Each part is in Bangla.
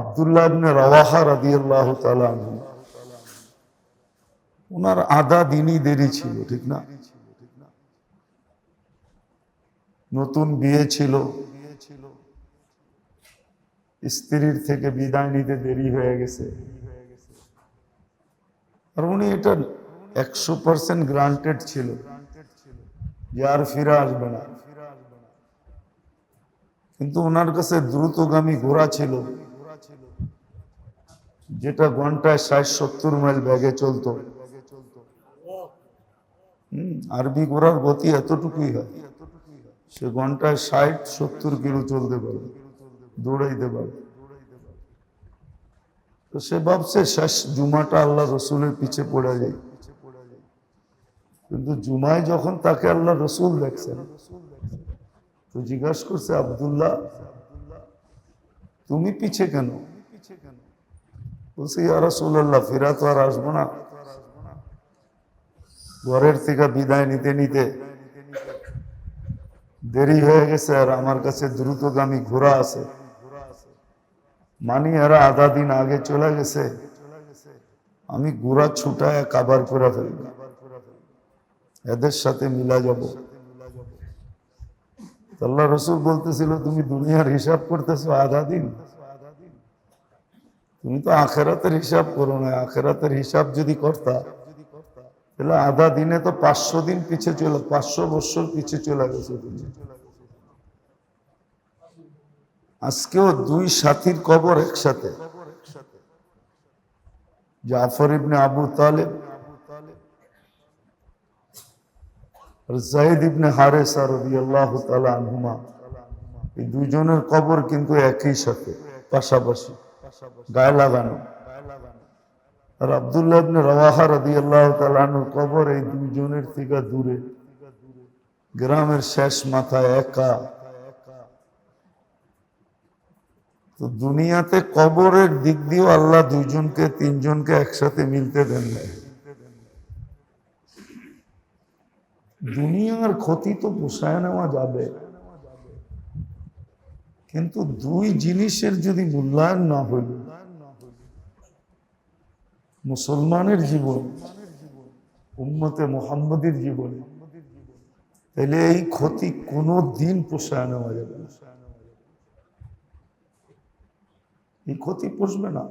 আবদুল্লাহ ইবনে রাওয়াহা রাদিয়াল্লাহু তাআলা ওনার আধা দিনই দেরি ছিল, ঠিক না? নতুন বিয়ে ছিল। স্ত্রীর থেকে বিদায় নিতে দেরি হয়ে গেছে। আর উনি এটা একশো পার্সেন্ট গ্রান্টেড ছিল আর ফিরে আসবে না। কিন্তু ওনার কাছে দ্রুতগামী ঘোড়া ছিল। যেটা ঘন্টায় ষাট, সত্তর মাইল ব্যাগে চলতো। আরবি ঘোড়ার গতি এতটুকুই হয়। সে ঘন্টায় ষাট, সত্তর কিলো চলতে পারে, দৌড়াইতে পারে। তো সে ভাবছে, শেষ জুমাটা আল্লাহ রসুলের পিছে পড়ে যায়। কিন্তু জুমায় যখন তাকে আল্লাহ রসুল দেখছেন, তো জিজ্ঞাসা করছে, আবদুল্লাহ, তুমি পিছে কেন পিছে কেন? বলছে রসুল্লাহ তো আর আসব না। ঘরের থেকে বিদায় নিতে নিতে দেরি হয়ে গেছে আর আমার কাছে দ্রুতগামী ঘোড়া আছে। মানি এরা আধা দিন আগে চলে গেছে। আমি ঘোড়া ছুটায় কাবার করে ফেলব। এদের সাথে মিলা যাব। আল্লাহ রসুল বলতেছিল, তুমি দুনিয়ার হিসাব করতেছো আধা দিন? তুমি তো আখেরাতের হিসাব করো না, আখেরাতের হিসাব যদি করতা, তাহলে আধা দিনে তো পাঁচশো দিন পিছে চলে, পাঁচশো বছর পিছে চলে গেছে আজকেও দুই সাথীর কবর একসাথে। জাফর ইবনে আবু তালেব জাহিদ ইবনে হারেসা রাদিয়াল্লাহু তাআলা আনহুমা, এই দুইজনের কবর কিন্তু একই সাথে, পাশাপাশি। গায়ে লাগানো। আর আব্দুল্লাহ কবর এই দুইজনের থেকে দূরে। গ্রামের শেষ মাথায় একা। তো দুনিয়াতে কবরের দিক দিয়েও আল্লাহ দুইজনকে, তিনজনকে একসাথে মিলতে দেন নাই দুনিয়ার ক্ষতি তো পোষায় নেওয়া যাবে। কিন্তু দুই জিনিসের যদি মূল্যায়ন না হইল মুসলমানের জীবন, উম্মতে মোহাম্মদের জীবন, তাহলে এই ক্ষতি কোনো দিন পোষায় নেওয়া যাবে এই ক্ষতি পুষবে না।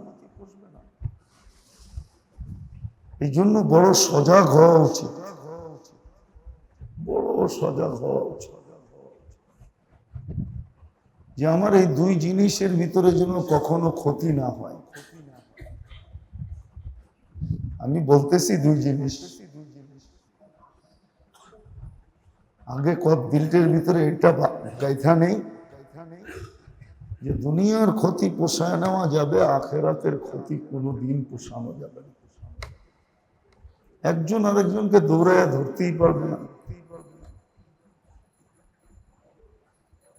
এই জন্য বড় সজাগ হওয়া উচিত। বড় সজাগ হওয়া উচিত। যে আমার এই দুই জিনিসের ভিতরে যেন কখনো ক্ষতি না হয়। আমি বলতেছি দুই জিনিস। আগে কত দিলটের ভিতরে এটা গাইথা নেই। যে দুনিয়ার ক্ষতি পোষায় নেওয়া যাবে, আখেরাতের ক্ষতি কোনো দিন পোষানো যাবে না। একজন আরেকজনকে দৌড়ায় ধরতেই পারবে না।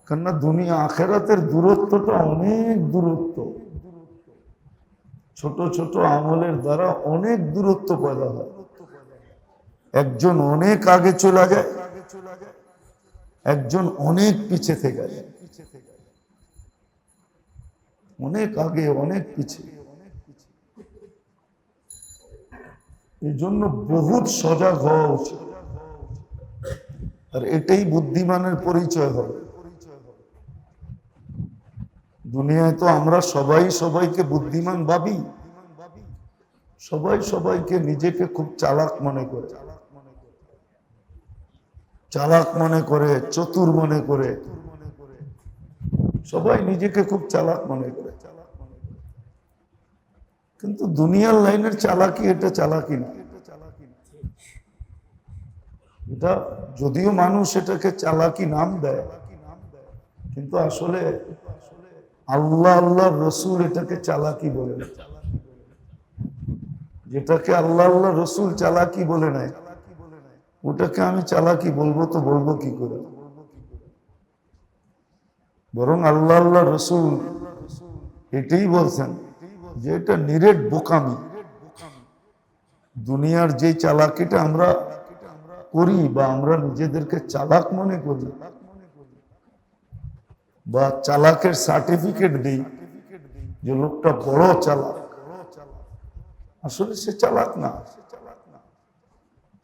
কেননা দুনিয়া আখেরাতের দূরত্বটা অনেক দূরত্ব। ছোট ছোট আমলের দ্বারা অনেক দূরত্ব পয়দা হয়। একজন অনেক আগে চলে যায়, একজন অনেক পিছে থেকে যায়। অনেক আগে, অনেক পিছে। এই জন্য বহুত সজাগ হওয়া উচিত। আর এটাই বুদ্ধিমানের পরিচয় হবে। দুনিয়ায় তো আমরা সবাই সবাইকে বুদ্ধিমান ভাবি। সবাই সবাইকে নিজেকে খুব চালাক মনে করে। চালাক মনে করে, চতুর মনে করে। সবাই নিজেকে খুব চালাক মনে করে। কিন্তু দুনিয়ার লাইনের চালাকি এটা চালাকি না। এটা যদিও মানুষ এটাকে চালাকি নাম দেয়, কিন্তু আসলে আল্লাহ আল্লাহ, রসুল এটাকে চালাকি বলে যেটাকে আল্লাহ আল্লাহ, রসুল চালাকি বলে নেয় ওটাকে আমি চালাকি বলব তো বলব কি করে? বরং আল্লাহ আল্লাহ, রসুল এটাই বলছেন যে এটা নিরেট বোকামি। দুনিয়ার যে চালাকিটা আমরা করি বা আমরা নিজেদেরকে চালাক মনে করি বা চালাকের সার্টিফিকেট দিই যে লোকটা বড় চালাক। আসলে সে চালাক না।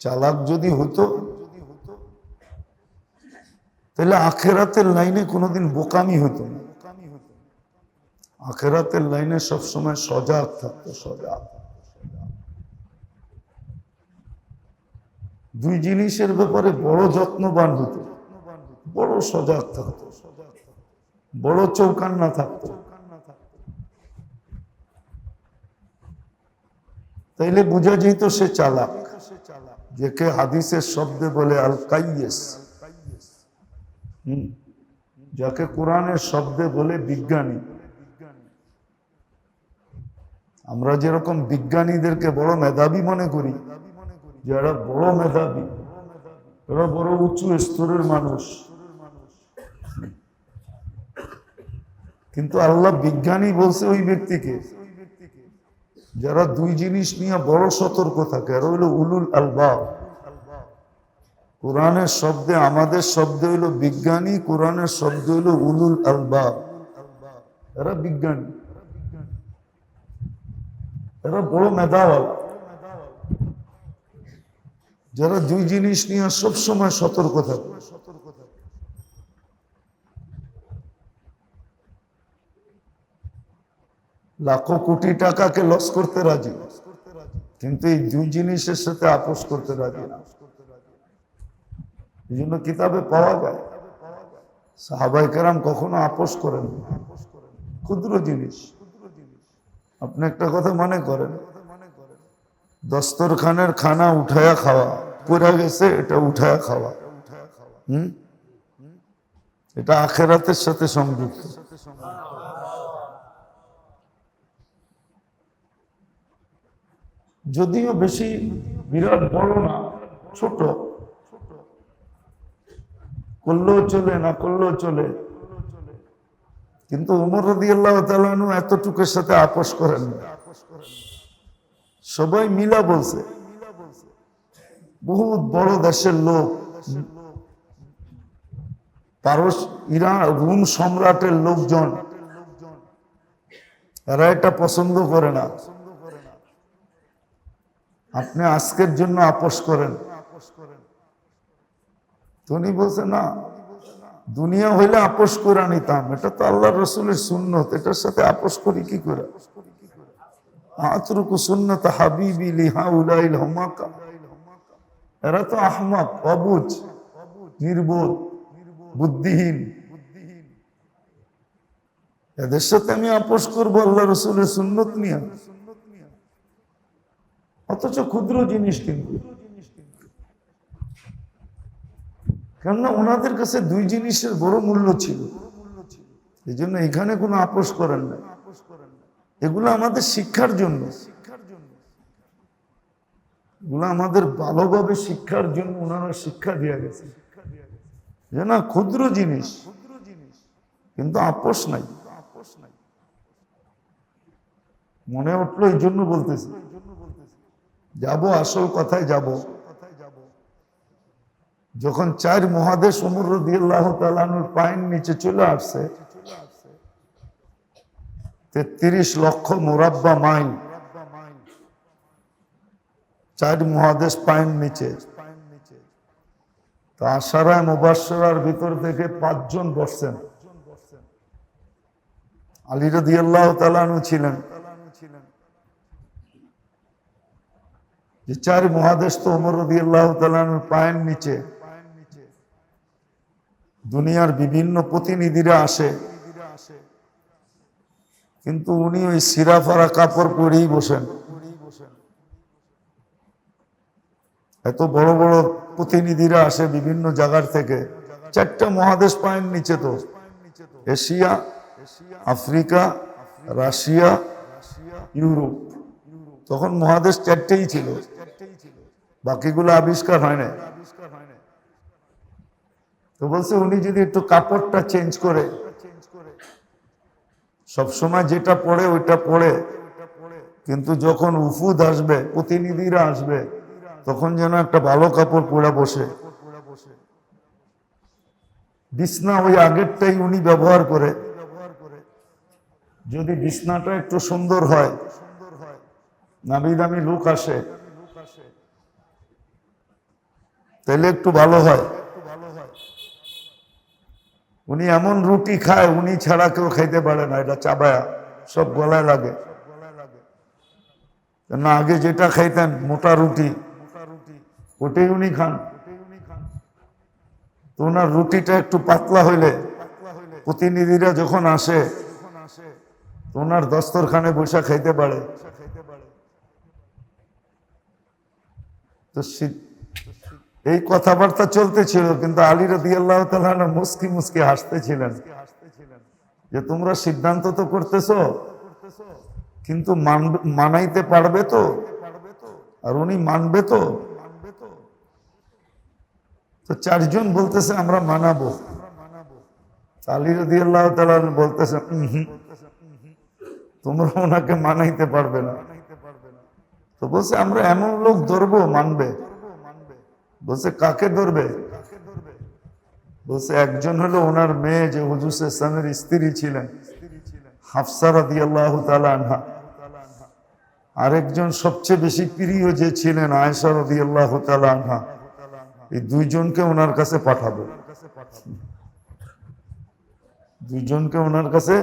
চালাক যদি হতো, তাহলে আখেরাতের লাইনে কোনোদিন বোকামি হতো না। আখেরাতের লাইনে সবসময় সজাগ থাকতো, সজাগ। দুই জিনিসের ব্যাপারে বড় যত্নবান হতো, বড় সজাগ থাকতো। বড় চৌকান্না থাকতো। তাইলে বোঝা যেত সে চালাক যেকে হাদিসের শব্দে বলে আল কাইয়েস যাকে কোরআনের শব্দে বলে বিজ্ঞানী। আমরা যেরকম বিজ্ঞানীদেরকে বড় মেধাবী মনে করি, যারা বড় মেধাবী এরা বড় উঁচু স্তরের মানুষ। কিন্তু আল্লাহ বিজ্ঞানী বলছে ওই ব্যক্তিকে, যারা দুই জিনিস নিয়ে বড় সতর্ক থাকে, আর হইল উলুল আলবাব। কোরআনের শব্দে আমাদের শব্দ হইল বিজ্ঞানী, কোরআনের শব্দ হইল উলুল আলবাব। এরা বিজ্ঞানী। এরা বড় মেধাওয়ালা যারা দুই জিনিস নিয়ে সবসময় সতর্ক থাকে। লাখো কোটি টাকাকে লস করতে রাজি। কিন্তু এই দুই জিনিসের সাথে আপোষ করতে রাজি না। এই জন্য কিতাবে পাওয়া যায় সাহাবাই কেরাম কখনো আপোষ করেন। ক্ষুদ্র জিনিস। আপনি একটা কথা মনে করেন, দস্তরখানের খানা উঠায়া খাওয়া পড়া গেছে, এটা উঠায়া খাওয়া। হুম? এটা আখেরাতের সাথে সংযুক্ত। যদিও বেশি বিরাট বড় না, ছোট। করলেও চলে না করলেও চলে। কিন্তু উমর রদি আল্লাহ তালু এতটুকুর সাথে আপোষ করেন সবাই মিলা বলছে, বহুত বড় দেশের লোক। পারস ইরান রুম সম্রাটের লোকজন। এরা এটা পছন্দ করে না। আপনি আজকের জন্য আপোষ করেন। উনি বলছে, না, দুনিয়া হইলে আপোষ করে নিতাম। এটা তো আল্লাহ রসুলের সুন্নত। এটার সাথে আপোষ করি কি করে? আতরুকু সুন্নত হাবিবি লিহা উলাইল হমাকা। এরা তো আহমক, অবুজ, নির্বোধ, বুদ্ধিহীন। এদের সাথে আমি আপোষ করব আল্লাহ রসুলের সুন্নত নিয়ে। অথচ ক্ষুদ্র জিনিস কিন্তু। কেননা ওনাদের কাছে দুই জিনিসের বড় মূল্য ছিল। এই জন্য এখানে কোনো আপোষ করেন না। এগুলো আমাদের শিক্ষার জন্য। এগুলো আমাদের ভালোভাবে শিক্ষার জন্য ওনারা শিক্ষা দিয়ে গেছে। যে না, ক্ষুদ্র জিনিস। কিন্তু আপোষ নাই। মনে উঠল এই জন্য বলতেছি। যাব, আসল কথায় যাব। যখন চার মহাদেশ উমর রদিয়াল্লাহ তালানুর পায়ের নিচে চলে আসছে, তেত্রিশ লক্ষ মোরাব্বা মাইল, চার মহাদেশ পায়ের নিচে। তা আশারায় মুবাসরার ভিতর থেকে পাঁচজন বসছেন। আলী রদিয়াল্লাহ তালানু ছিলেন। যে চার মহাদেশ তো উমর রদিয়াল্লাহ তালানুর পায়ের নিচে। দুনিয়ার বিভিন্ন প্রতিনিধিরা আসে। কিন্তু উনি ওই সিরাফারা কাপড় পরেই বসেন। এত বড় বড় প্রতিনিধিরা আসে বিভিন্ন জায়গার থেকে। চারটা মহাদেশ পায়ের নিচে তো। Asia, Africa, Russia, Europe. তখন মহাদেশ চারটেই ছিল। বাকিগুলো আবিষ্কার হয় না তো বলছে, উনি যদি একটু কাপড়টা চেঞ্জ করে, সবসময় যেটা পড়ে ওইটা পড়ে। কিন্তু যখন উফুদ আসবে, প্রতিনিধিরা আসবে, তখন যেন একটা ভালো কাপড় পরে বসে। বিছনা ওই আগেরটাই উনি ব্যবহার করে। যদি বিছনাটা একটু সুন্দর হয় নামি দামি লোক আসে। তাহলে একটু ভালো হয়। উনি এমন রুটি খায়, উনি ছাড়া কেউ খাইতে পারে না, এটা চাবায়া, সব গলায় লাগে। না, আগে যেটা খাইতেন, মোটা রুটি, ওটাই উনি খান। তো ওনার রুটিটা একটু পাতলা হইলে, প্রতিনিধিরা যখন আসে ওনার দস্তরখানে বসে খাইতে পারে। তো এই কথাবার্তা চলতেছিল, কিন্তু আলী রদি আল্লাহ মুসকি মুসকি হাসতেছিলেন। যে তোমরা সিদ্ধান্ত তো করতেছো, কিন্তু মানাইতে পারবে তো? আর উনি মানবে তো? তো চারজন বলতেছে, আমরা মানাবো। আলী রদি আল্লাহ বলতেছে, "উম তোমরা ওনাকে মানাইতে পারবে না। তো বলছে, আমরা এমন লোক ধরবো মানবে। বলছে, কাকে ধরবে? বলছে, একজন হলো ওনার মেয়ে যে হুজুর ইসলামের স্ত্রী ছিলেন, হাফসা রাদি আল্লাহ আনহা। আরেকজন সবচেয়ে বেশি প্রিয় যে ছিলেন রাদি আল্লাহ আনহা। এই দুইজনকে ওনার কাছে পাঠাবো। দুইজনকে ওনার কাছে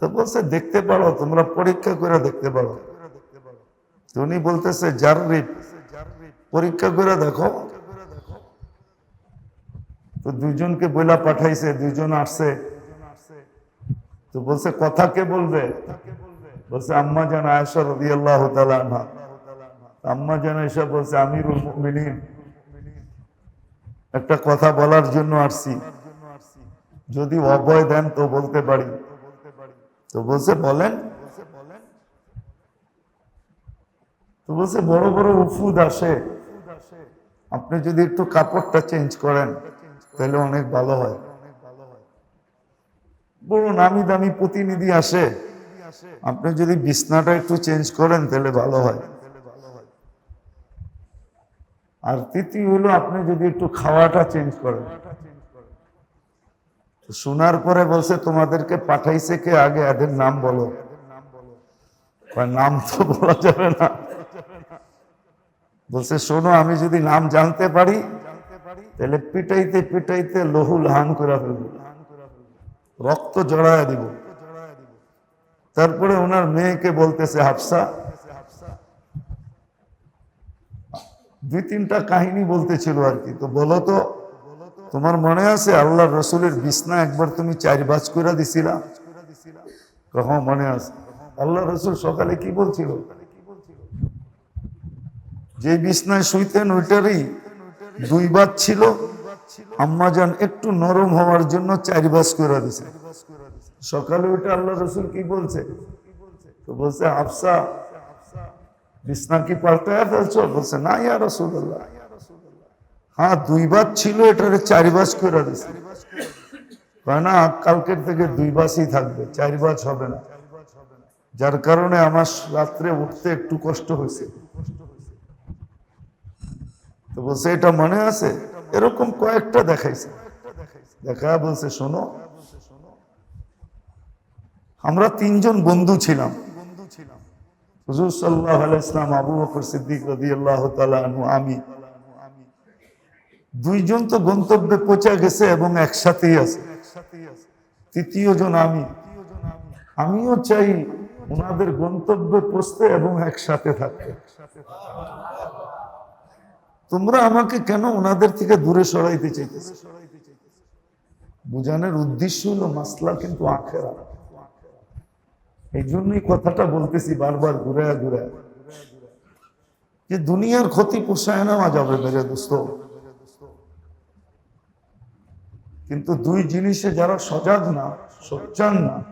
তো বলছে, দেখতে পারো, তোমরা পরীক্ষা করে দেখতে পারো। উনি বলতেছে, যার রিপ পরীক্ষা করে দেখো। তো দুইজনকে বইলা পাঠাইছে, দুইজন আসছে। তো বলছে, কথা কে বলবে? বলছে, আম্মা জান রাদিয়াল্লাহু তাআলা আনহা। আম্মা জান আয়েশা বলছে, আমিরুল মুমিনিন। একটা কথা বলার জন্য আসছি। যদি অভয় দেন তো বলতে পারি। তো বলছে, বলেন। তো বলছে, বড় বড় উফুদ আসে। আপনি যদি একটু কাপড়টা চেঞ্জ করেন, তাহলে অনেক ভালো হয়। বড় নামি দামি প্রতিনিধি আসে। আপনি যদি বিছনাটা একটু চেঞ্জ করেন, তাহলে ভালো হয়। আর তৃতীয় হলো, আপনি যদি একটু খাওয়াটা চেঞ্জ করেন। শোনার পরে বলছে, তোমাদেরকে পাঠাইছে কে আগে? এদের নাম বলো। নাম তো বলা যাবে না। বলছে, শোনো, আমি যদি নাম জানতে পারি, তাহলে পিটাইতে পিটাইতে লহু লাহান করে ফেলব। রক্ত জড়ায় দিব। তারপরে ওনার মেয়েকে বলতেছে হাফসা, দুই তিনটা কাহিনী বলতেছিল আর কি। তো বলো তো তোমার মনে আছে আল্লাহ রসুলের বিছনা একবার তুমি চার বাজ করে দিছিলা? কখন মনে আছে? আল্লাহ রসুল সকালে কি বলছিল? যে বিছনায় শুইতেন ওইটারই দুই বাদ ছিল। আম্মাজান একটু নরম হওয়ার জন্য চার বাজ করে দিছে। সকালে ওইটা আল্লাহ রসুল কি বলছে? তো বলছে, আফসা, বিছনা কি পাল্টায় ফেলছো? বলছে, না ইয়া রসুল্লাহ হ্যাঁ দুই বাস ছিল, এটারে চারি বাস করে দিছে। না? কালকের থেকে দুই বাসই থাকবে, চারি বাস হবে না। যার কারণে আমার রাত্রে উঠতে একটু কষ্ট হয়েছে। তো বলছে, এটা মনে আছে? এরকম কয়েকটা দেখাইছে। দেখা, বলছে, শোনো, আমরা তিনজন বন্ধু ছিলাম। হুজুর সাল্লাহ ইসলাম আবু বকর সিদ্দিক রদি আল্লাহ আমি। দুইজন তো গন্তব্যে পৌঁছে গেছে এবং একসাথেই আছে। তৃতীয় জন আমি। আমিও চাই ওনাদের গন্তব্যে পৌঁছতে এবং একসাথে থাকতে। তোমরা আমাকে কেন ওনাদের থেকে দূরে সরাইতে চাইতেছ? বুঝানোর উদ্দেশ্য হলো মাসলা কিন্তু আখেরা। এই জন্যই কথাটা বলতেছি বারবার ঘুরে ঘুরে যে দুনিয়ার ক্ষতি পোষায় নেওয়া যাবে মেরে দোস্ত। কিন্তু দুই জিনিসে যারা সজাগ না সোচ্চান না,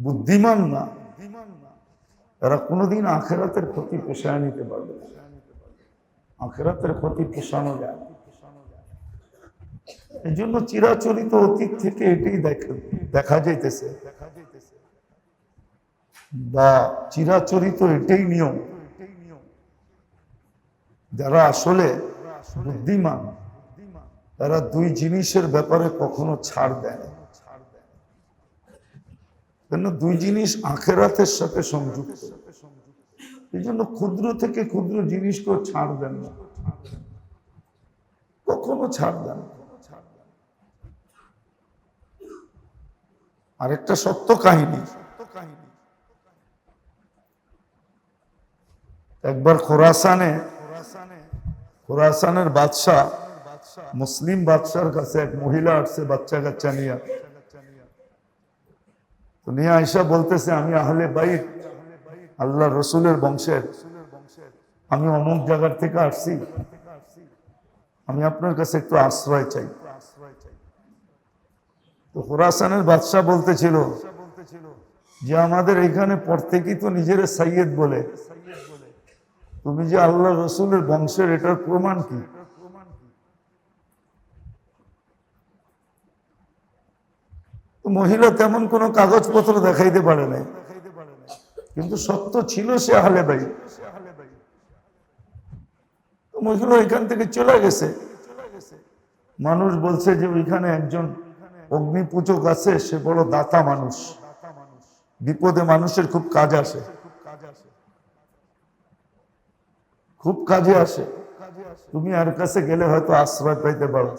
বুদ্ধিমান না, তারা কোনোদিন আখেরাতের ক্ষতি পোষায় নিতে পারবে আখেরাতের ক্ষতি পোষানো যায়। এই জন্য চিরাচরিত অতীত থেকে এটাই দেখ- দেখা যাইতেছে। বা চিরাচরিত এটাই নিয়ম, যারা আসলে বুদ্ধিমান তারা দুই জিনিসের ব্যাপারে কখনো ছাড় দেয় কেন? দুই জিনিস আখেরাতের সাথে সংযুক্ত। এই জন্য ক্ষুদ্র থেকে ক্ষুদ্র জিনিসকেও ছাড় দেন না। কখনো ছাড় দেন আরেকটা সত্য কাহিনী। একবার খোরাসানে, খোরাসানের বাদশাহ মুসলিম বাদশার কাছে এক মহিলা আসছে বাচ্চা কাচ্চা নিয়ে। তো নিয়ে আয়সা বলতেছে, আমি আহলে বাইত আল্লাহ রসুলের বংশের। আমি অমুক জায়গার থেকে আসছি। আমি আপনার কাছে একটু আশ্রয় চাই। তো হোরাসানের বাদশাহ বলতেছিল, যে আমাদের এখানে প্রত্যেকেই তো নিজের সাইয়েদ বলে। তুমি যে আল্লাহ রসুলের বংশের, এটার প্রমাণ কি তো মহিলা তেমন কোনো কাগজপত্র দেখাইতে পারে নাই। কিন্তু সত্য ছিল সে আহলে ভাই মহিলা এখান থেকে চলে গেছে। মানুষ বলছে যে ওইখানে একজন অগ্নি পূজক আছে, সে বড় দাতা মানুষ। বিপদে মানুষের খুব কাজ আসে। খুব কাজে আসে। তুমি আর কাছে গেলে হয়তো আশ্রয় পাইতে পারো।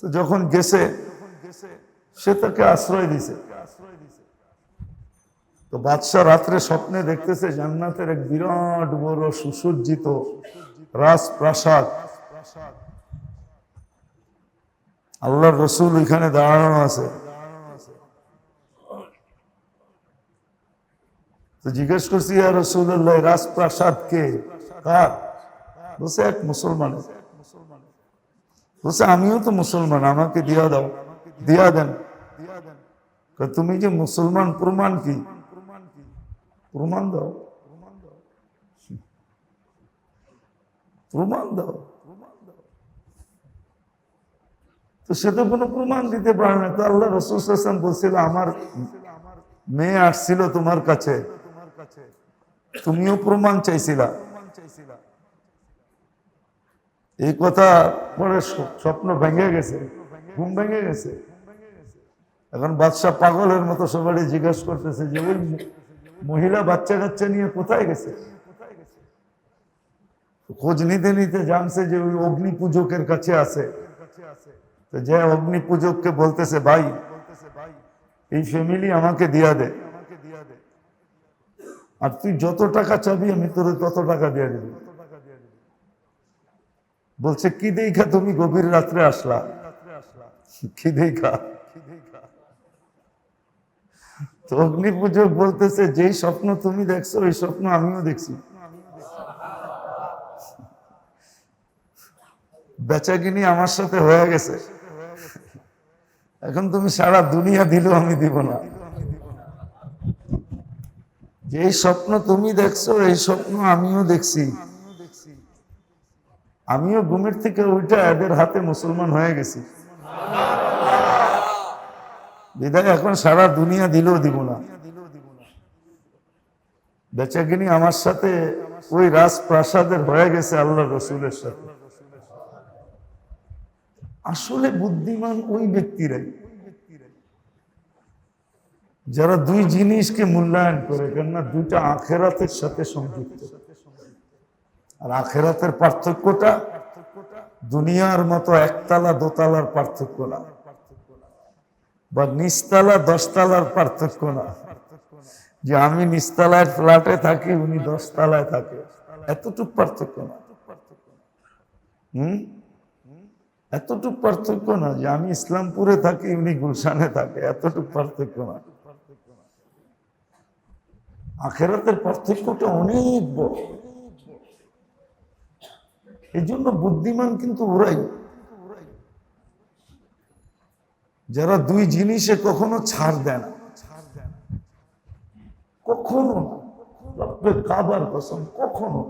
তো যখন গেছে সে তাকে আশ্রয় দিছে। তো বাদশাহ রাত্রে স্বপ্নে দেখতেছে জান্নাতের এক বিরাট বড় সুসজ্জিত রাজপ্রাসাদ। আল্লাহর রসুল এখানে দাঁড়ানো আছে। তো জিজ্ঞেস করছি আর রসুল্লাহ রাজপ্রাসাদ কে? কার? বলছে, এক মুসলমান বলছে, আমিও তো মুসলমান, আমাকে দিয়া দাও, দিয়া দেন। তুমি যে মুসলমান, প্রমাণ কি? প্রমাণ দাও। প্রমাণ দাও। তো সে তো কোনো প্রমাণ দিতে পারে না। তো আল্লাহ রসুল হাসান বলছিল, আমার মেয়ে আসছিল তোমার কাছে। তুমিও প্রমাণ চাইছিলা। এই কথা পরে স্বপ্ন ভেঙে গেছে। ঘুম ভেঙে গেছে। এখন বাদশাহ পাগলের মতো সবাই জিজ্ঞাসা করতেছে যে, ওই মহিলা বাচ্চা কাচ্চা নিয়ে কোথায় গেছে? খোঁজ নিতে নিতে জানছে যে ওই অগ্নি পূজকের কাছে আছে। যে অগ্নি পূজককে বলতেছে, ভাই, এই ফ্যামিলি আমাকে দিয়া দে। আর তুই যত টাকা চাবি, আমি তোর তত টাকা দিয়ে দেব। বলছে, কি দেখা তুমি গভীর রাত্রে আসলা? কি দেখা তো অগ্নি পূজক বলতেছে, যেই স্বপ্ন তুমি দেখছ, ওই স্বপ্ন আমিও দেখছি। বেচাকিনি আমার সাথে হয়ে গেছে। এখন তুমি সারা দুনিয়া দিলেও আমি দিব না। যে স্বপ্ন তুমি দেখছ, এই স্বপ্ন আমিও দেখছি। আমিও ঘুমের থেকে ওইটা এদের হাতে মুসলমান হয়ে গেছি। বিদায় এখন সারা দুনিয়া দিলেও দিব না। বেচাকিনি আমার সাথে ওই রাজপ্রাসাদের হয়ে গেছে আল্লাহ রসুলের সাথে। আসলে বুদ্ধিমান ওই ব্যক্তিরাই। যারা দুই জিনিসকে মূল্যায়ন করে, কেননা দুইটা আখেরাতের সাথে সংযুক্ত। আর আখেরাতের পার্থক্যটা দুনিয়ার মতো একতলা দোতলার পার্থক্য না। বা নিচতলা দশতলার পার্থক্য না। যে আমি নিচতলায় ফ্ল্যাটে থাকি, উনি দশতলায় থাকে। এতটুক পার্থক্য না। হুম? এতটুক পার্থক্য না যে আমি ইসলামপুরে থাকি, উনি গুলশানে থাকে। এতটুক পার্থক্য না। আখেরাতের পার্থক্যটা অনেক বড়। এই জন্য বুদ্ধিমান কিন্তু ওরাই। যারা দুই জিনিসে কখনো ছাড় দেয় না। কখনো কাবার কসম, কখনো।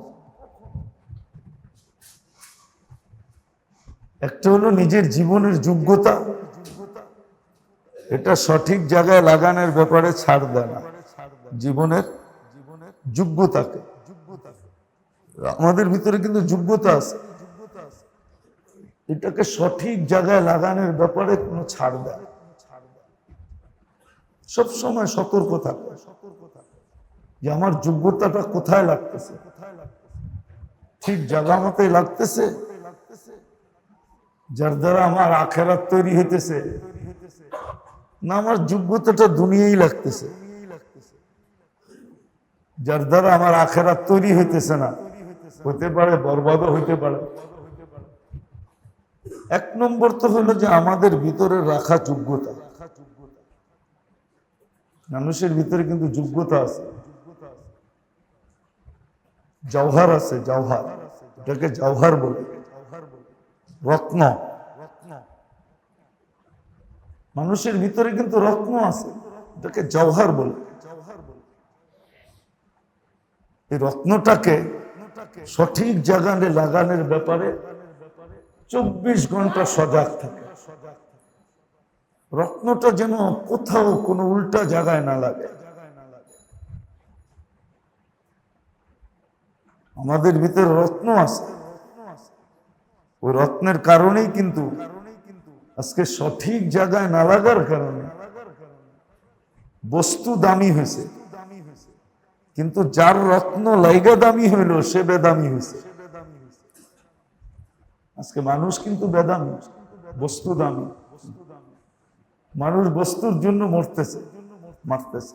একটা হলো নিজের জীবনের যোগ্যতা। এটা সঠিক জায়গায় লাগানোর ব্যাপারে ছাড় দেয় না। জীবনের যোগ্যতাকে। আমাদের ভিতরে কিন্তু যোগ্যতা আছে। এটাকে সঠিক জায়গায় লাগানোর ব্যাপারে কোনো ছাড় দেয় না। সবসময় সতর্ক থাকে। যে আমার যোগ্যতাটা কোথায় লাগতেছে? ঠিক জায়গা মতোই লাগতেছে? যার দ্বারা আমার আখেরাত তৈরি হইতেছে? না আমার যোগ্যতাটা দুনিয়াই লাগতেছে? যার দ্বারা আমার আখেরাত তৈরি হইতেছে না? হতে পারে, বরবাদও হইতে পারে। এক নম্বর তো হলো যে আমাদের ভিতরে রাখা যোগ্যতা। মানুষের ভিতরে কিন্তু যোগ্যতা আছে। জওহার আছে, জওহার। এটাকে জওহার বলে। রত্ন। মানুষের ভিতরে কিন্তু রত্ন আছে। এটাকে জওহার বলে। এই রত্নটাকে সঠিক জায়গায় লাগানোর ব্যাপারে চব্বিশ ঘণ্টা সজাগ থাকে। রত্নটা যেন কোথাও কোনো উল্টা জায়গায় না লাগে। আমাদের ভিতরে রত্ন আছে। ওই রত্নের কারণেই কিন্তু আজকে সঠিক জায়গায় না লাগার কারণে বস্তু দামি হয়েছে। কিন্তু যার রত্ন লাইগা দামি হইল, সে বেদামি হয়েছে। আজকে মানুষ কিন্তু বেদামি বস্তু দামি মানুষ বস্তুর জন্য মরতেছে মারতেছে।